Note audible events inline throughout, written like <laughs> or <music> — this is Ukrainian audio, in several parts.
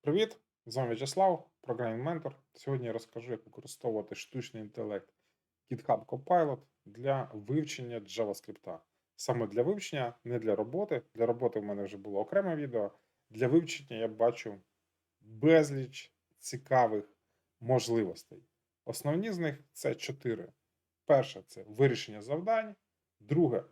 Привіт! З вами В'ячеслав, програмний ментор. Сьогодні я розкажу, як використовувати штучний інтелект GitHub Copilot для вивчення JavaScript. Саме для вивчення, не для роботи. Для роботи в мене вже було окреме відео. Для вивчення я бачу безліч цікавих можливостей. Основні з них це чотири. Перше це вирішення завдань, друге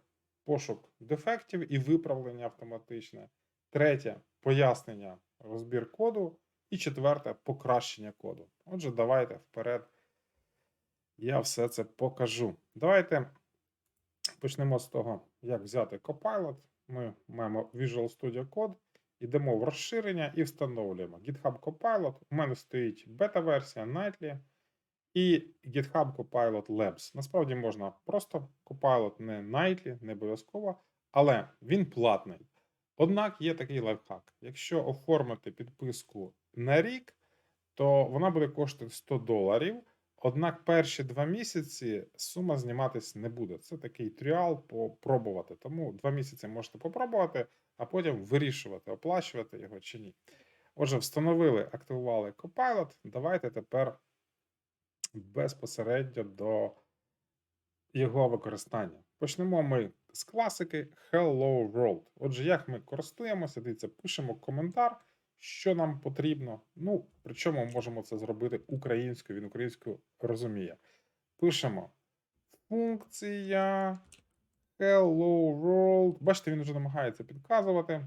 пошук дефектів і виправлення автоматичне. Третє пояснення, розбір коду. І четверте покращення коду. Отже, давайте вперед. Я все це покажу. Давайте почнемо з того, як взяти Copilot. Ми маємо Visual Studio Code, йдемо в розширення і встановлюємо GitHub Copilot. У мене стоїть бета-версія Nightly і GitHub Copilot Labs. Насправді можна просто Copilot не Nightly, не обов'язково, але він платний. Однак є такий лайфхак. Якщо оформити підписку на рік, то вона буде коштувати 100 доларів. Однак перші два місяці сума зніматись не буде. Це такий тріал попробувати. Тому два місяці можете попробувати, а потім вирішувати, оплачувати його чи ні. Отже, встановили, активували Copilot. Давайте тепер безпосередньо до його використання. Почнемо ми з класики Hello World. Отже, як ми користуємося, дивіться, пишемо коментар, що нам потрібно. Ну, причому ми можемо це зробити українською, він українською розуміє. Пишемо функція Hello World. Бачите, він вже намагається підказувати.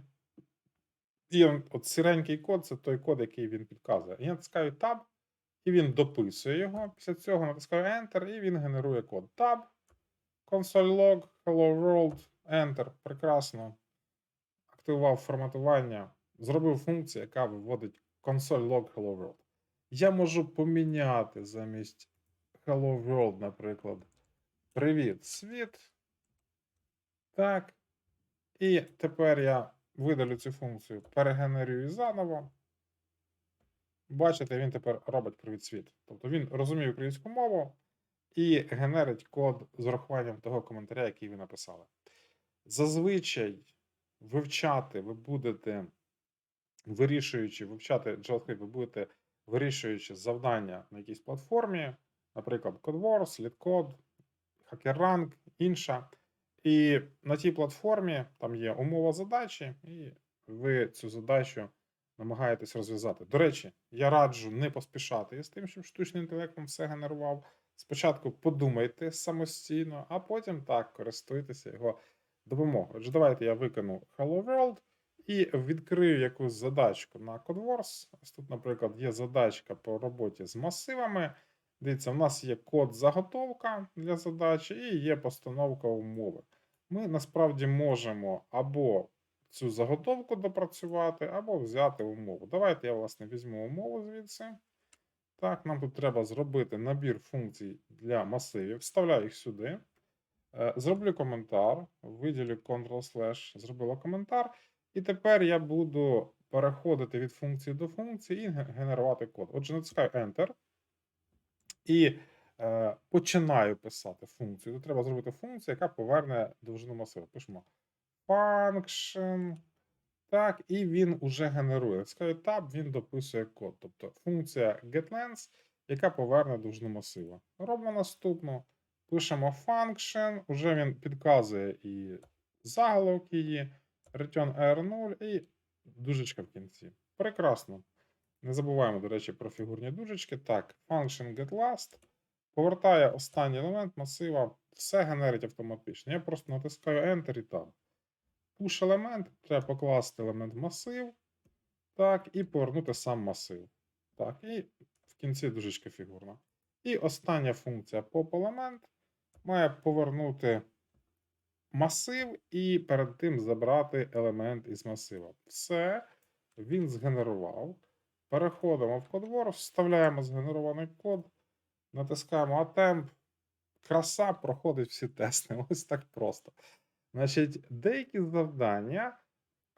І от сіренький код це той код, який він підказує. Я натискаю Tab, і він дописує його. Після цього натискаю Enter, і він генерує код. Tab. Console log, Hello World, Enter. Прекрасно. Активував форматування. Зробив функцію, яка виводить console log Hello World. Я можу поміняти замість Hello World, наприклад. Привіт, світ. Так. І тепер я видалю цю функцію, перегенерую заново. Бачите, він тепер робить привіт світ. Тобто він розуміє українську мову і генерить код з урахуванням того коментаря, який ви написали. Зазвичай вивчати ви будете, вирішуючи, вивчати JavaScript, ви будете вирішуючи завдання на якійсь платформі, наприклад, CodeWars, LeetCode, HackerRank, інша. І на тій платформі там є умова задачі, і ви цю задачу намагаєтесь розв'язати. До речі, я раджу не поспішати з тим, щоб штучний інтелект вам все генерував. Спочатку подумайте самостійно, а потім так користуйтеся його допомогою. Отже, давайте я викону Hello World і відкрию якусь задачку на CodeWars. Ось тут, наприклад, є задачка по роботі з масивами. Дивіться, у нас є код заготовка для задачі і є постановка умови. Ми насправді можемо або цю заготовку допрацювати, або взяти умову. Давайте я, власне, візьму умову звідси. Так, нам тут треба зробити набір функцій для масивів. Вставляю їх сюди. Е, зроблю коментар, виділю Ctrl-slash, зробила коментар. І тепер я буду переходити від функції до функції і генерувати код. Отже, натискаю Enter. І е, починаю писати функцію. Тут треба зробити функцію, яка поверне довжину масиву. Пишемо function. Так, і він уже генерує. Скажу Tab, він дописує код. Тобто функція getLength, яка поверне довжину масива. Робимо наступну. Пишемо function, уже він підказує і заголовок її, return R0 і дужечка в кінці. Прекрасно. Не забуваємо, до речі, про фігурні дужечки. Так, function getLast повертає останній елемент масива, все генерить автоматично. Я просто натискаю Enter і Tab push елемент, треба покласти елемент масив. Так, і повернути сам масив. Так, і в кінці дужечка фігурна. І остання функція pop елемент має повернути масив і перед тим забрати елемент із масива. Все, він згенерував. Переходимо в CodeWars, вставляємо згенерований код, натискаємо Attempt. Краса проходить всі тести. <laughs> Ось так просто. Значить, деякі завдання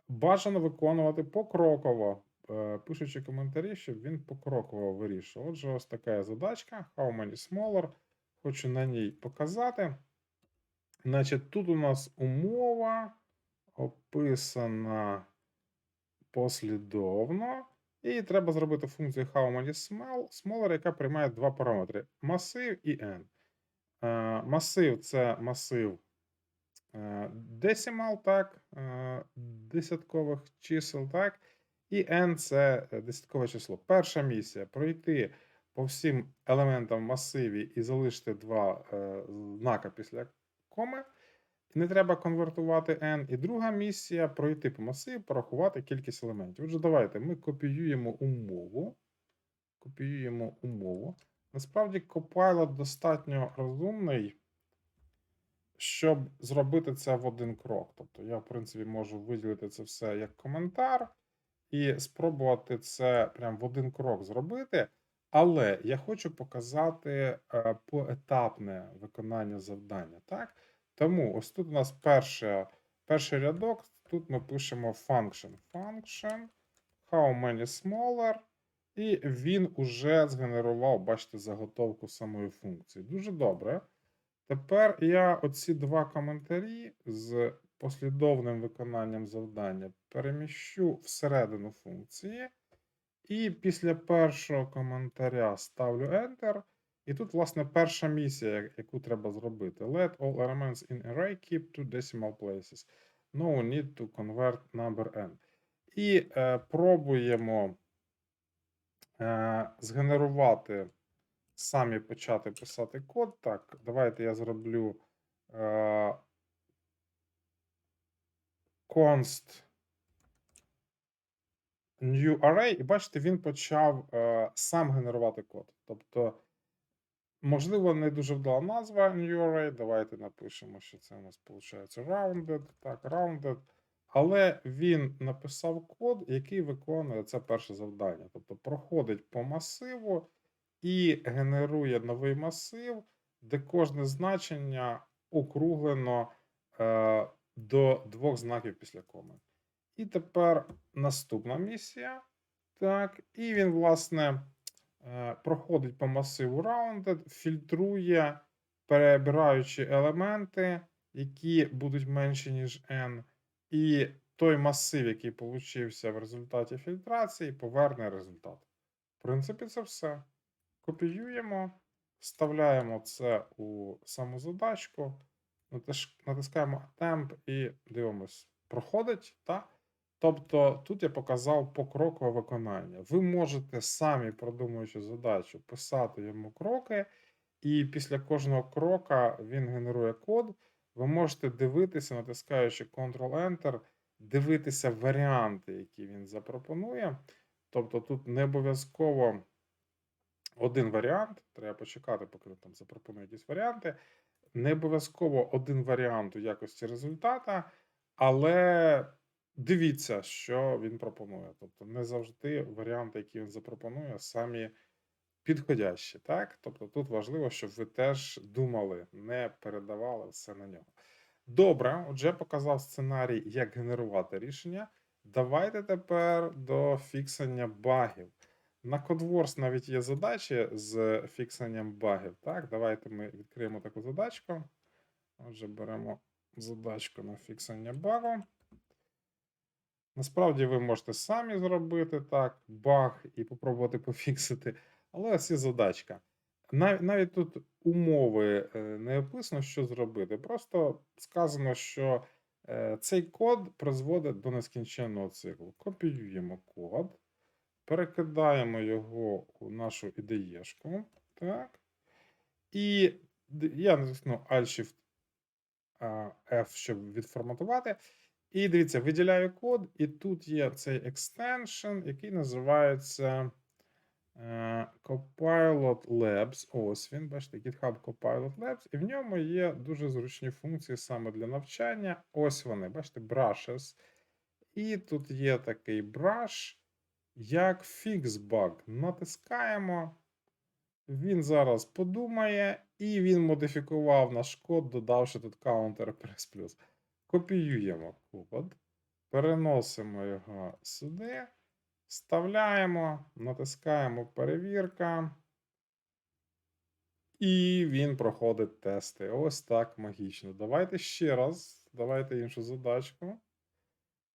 бажано виконувати покроково, е, пишучи коментарі, щоб він покроково вирішував. Отже, ось така задачка. How many smaller. Хочу на ній показати. Значить, тут у нас умова описана послідовно. І треба зробити функцію how many smaller, яка приймає два параметри: масив і n. Е, масив це масив decimal, так, е, десяткових чисел, так, і n це е, десяткове число. Перша місія пройти по всім елементам в масиві і залишити два е, знака після коми. І не треба конвертувати n. І друга місія пройти по масиві, порахувати кількість елементів. Отже, давайте ми копіюємо умову. Копіюємо умову. Насправді, Copilot достатньо розумний, щоб зробити це в один крок. Тобто, я, в принципі, можу виділити це все як коментар і спробувати це прям в один крок зробити. Але я хочу показати е, поетапне виконання завдання. Так? Тому ось тут у нас перше, перший рядок. Тут ми пишемо function. Function, how many smaller. І він уже згенерував, бачите, заготовку самої функції. Дуже добре. Тепер я оці два коментарі з послідовним виконанням завдання переміщу всередину функції. І після першого коментаря ставлю Enter. І тут, власне, перша місія, яку треба зробити. Let all elements in array keep to decimal places. No need to convert number n. І е, пробуємо е, згенерувати, самі почати писати код. Так, давайте я зроблю е, const new array, і бачите, він почав е, сам генерувати код. Тобто, можливо, не дуже вдала назва new array. Давайте напишемо, що це у нас виходить rounded. Так, rounded. Але він написав код, який виконує це перше завдання. Тобто проходить по масиву і генерує новий масив, де кожне значення округлено е, до двох знаків після коми. І тепер наступна місія. Так, і він, власне, е, проходить по масиву Rounded, фільтрує, перебираючи елементи, які будуть менші, ніж n, і той масив, який получився в результаті фільтрації, поверне результат. В принципі, це все. Копіюємо, вставляємо це у саму задачку, натискаємо Temp і дивимось, проходить, так? Тобто тут я показав покрокове виконання. Ви можете самі, продумуючи задачу, писати йому кроки, і після кожного крока він генерує код. Ви можете дивитися, натискаючи Ctrl-Enter, дивитися варіанти, які він запропонує. Тобто тут не обов'язково один варіант, треба почекати, поки там запропонує якісь варіанти. Не обов'язково один варіант у якості результата, але дивіться, що він пропонує. Тобто, не завжди варіанти, які він запропонує, самі підходящі. Так? Тобто тут важливо, щоб ви теж думали, не передавали все на нього. Добре, отже, показав сценарій, як генерувати рішення. Давайте тепер до фіксення багів. На CodeWars навіть є задачі з фіксенням багів. Так, давайте ми відкриємо таку задачку. Отже, беремо задачку на фіксення багу. Насправді ви можете самі зробити так, баг і попробувати пофіксити. Але ось є задачка. Нав- Навіть тут умови е, не описано, що зробити. Просто сказано, що е, цей код призводить до нескінченного циклу. Копіюємо код, перекидаємо його у нашу ідеєшку. Так. І я натисну Alt-Shift F, щоб відформатувати. І дивіться, виділяю код, і тут є цей екстеншн, який називається е, Copilot Labs. Ось він, бачите, GitHub Copilot Labs, і в ньому є дуже зручні функції саме для навчання. Ось вони, бачите, brushes. І тут є такий brush, як fix. Натискаємо. Він зараз подумає, і він модифікував наш код, додавши тут counter прес плюс. Копіюємо код, переносимо його сюди, вставляємо, натискаємо перевірка. І він проходить тести. Ось так магічно. Давайте ще раз. Давайте іншу задачку.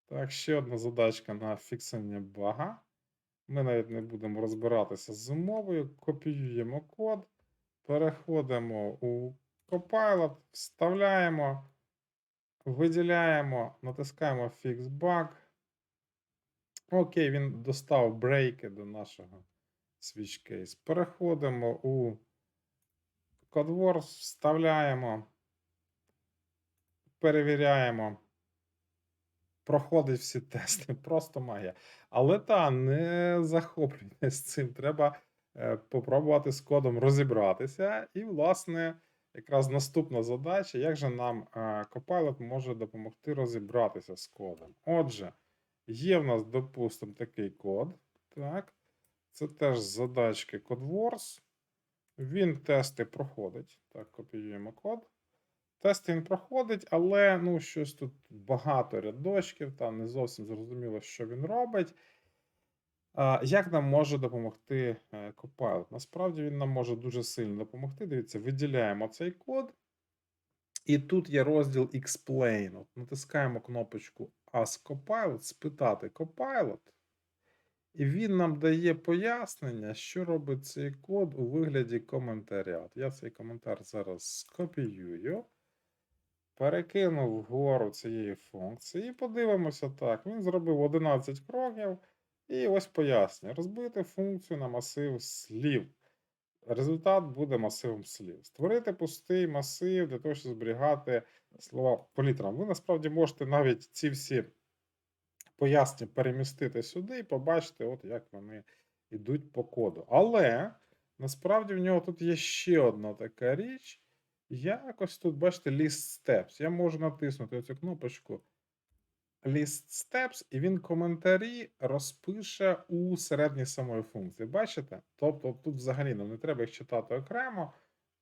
Так, ще одна задачка на фіксення бага. Ми навіть не будемо розбиратися з умовою. Копіюємо код, переходимо у Copilot, вставляємо, виділяємо, натискаємо Fix Bug. Окей, він достав брейки до нашого switch case. Переходимо у CodeWars, вставляємо, перевіряємо. Проходить всі тести, <laughs> просто магія. Але та, не захоплюйтесь цим. Треба е, попробувати з кодом розібратися. І, власне, якраз наступна задача, як же нам е, Copilot може допомогти розібратися з кодом. Отже, є в нас, допустимо, такий код. Так. Це теж задачки CodeWars. Він тести проходить. Так, копіюємо код. Тест він проходить, але ну, щось тут багато рядочків, там не зовсім зрозуміло, що він робить. Як нам може допомогти е, Copilot? Насправді він нам може дуже сильно допомогти. Дивіться, виділяємо цей код. І тут є розділ Explain. От Натискаємо кнопочку Ask Copilot, спитати Copilot. І він нам дає пояснення, що робить цей код у вигляді коментаря. От я цей коментар зараз скопіюю, перекину вгору цієї функції і подивимося так. Він зробив 11 кроків. І ось пояснює: розбити функцію на масив слів. Результат буде масивом слів. Створити пустий масив для того, щоб зберігати слова по літерам. Ви насправді можете навіть ці всі пояснення перемістити сюди і побачити, от як вони йдуть по коду. Але насправді в нього тут є ще одна така річ. Якось тут, бачите, list steps. Я можу натиснути цю кнопочку list steps, і він коментарі розпише у середній самої функції. Бачите? Тобто тут взагалі нам не треба їх читати окремо.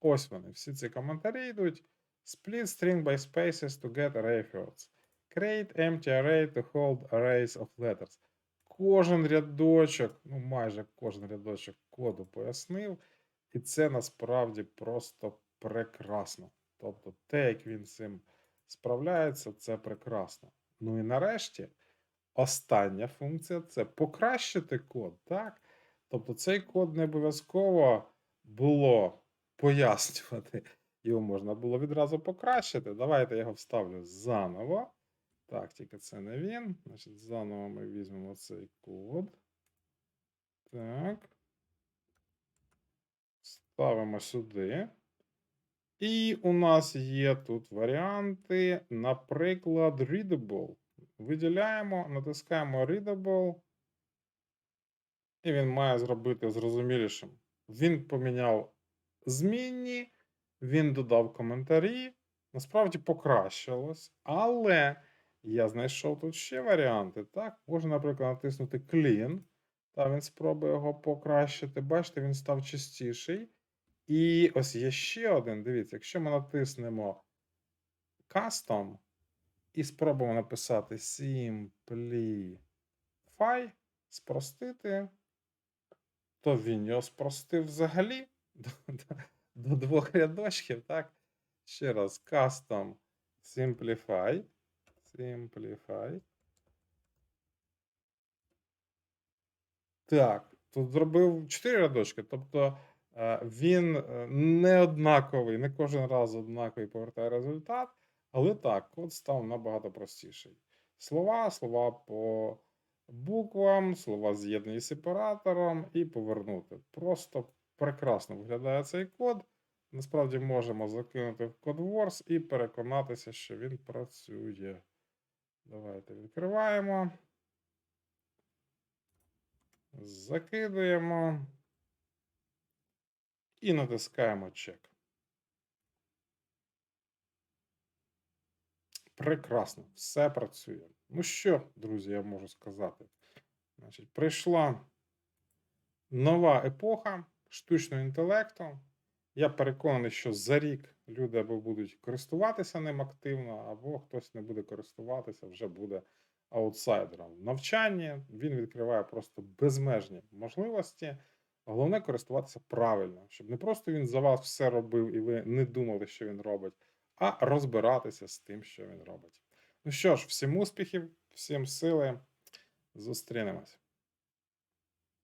Ось вони. Всі ці коментарі йдуть. Split string by spaces to get array fields. Create empty array to hold arrays of letters. Кожен рядочок, ну майже кожен рядочок коду пояснив. І це насправді просто прекрасно. Тобто, те, як він з цим справляється, це прекрасно. Ну і нарешті, остання функція це покращити код. так? Тобто цей код не обов'язково було пояснювати. Його можна було відразу покращити. Давайте я його вставлю заново. Так, тільки це не він. Значить, заново ми візьмемо цей код. Так. Ставимо сюди. І у нас є тут варіанти, наприклад, readable. Виділяємо, натискаємо readable. І він має зробити зрозумілішим. Він поміняв змінні, він додав коментарі. Насправді покращилось. Але я знайшов тут ще варіанти. Так, можна, наприклад, натиснути Clean. Та він спробує його покращити. Бачите, він став чистіший. І ось є ще один. Дивіться, якщо ми натиснемо Custom і спробуємо написати Simplify, спростити, то він його спростив взагалі <laughs> до, до, до двох рядочків. Так? Ще раз, Custom Simplify. Simplify. Так, тут зробив 4 рядочки. Тобто. Е, він е, не однаковий, не кожен раз однаковий повертає результат, але так, код став набагато простіший. Слова, слова по буквам, слова з'єднані сепаратором і повернути. Просто прекрасно виглядає цей код. Насправді можемо закинути в CodeWars і переконатися, що він працює. Давайте відкриваємо. Закидуємо і натискаємо чек. Прекрасно, все працює. Ну що, друзі, я можу сказати? Значить, Прийшла нова епоха штучного інтелекту. Я переконаний, що за рік люди або будуть користуватися ним активно, або хтось не буде користуватися, вже буде аутсайдером. В навчанні він відкриває просто безмежні можливості. Головне користуватися правильно, щоб не просто він за вас все робив і ви не думали, що він робить, а розбиратися з тим, що він робить. Ну що ж, всім успіхів, всім сили, зустрінемось.